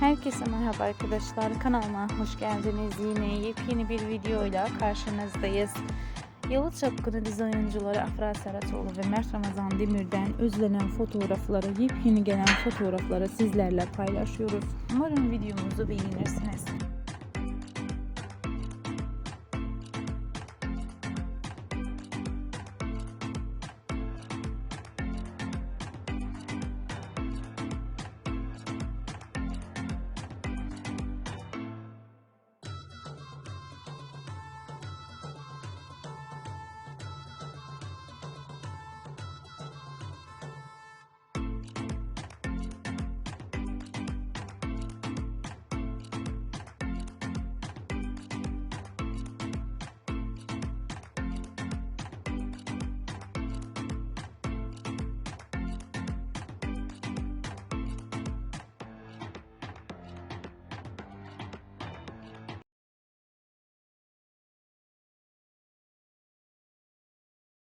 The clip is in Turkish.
Herkese merhaba arkadaşlar. Kanalıma hoş geldiniz. Yine yepyeni bir videoyla karşınızdayız. Yalı Çapkını dizi oyuncuları Afra Saratoğlu ve Mert Ramazan Demir'den özlenen fotoğrafları, yepyeni gelen fotoğrafları sizlerle paylaşıyoruz. Umarım videomuzu beğenirsiniz.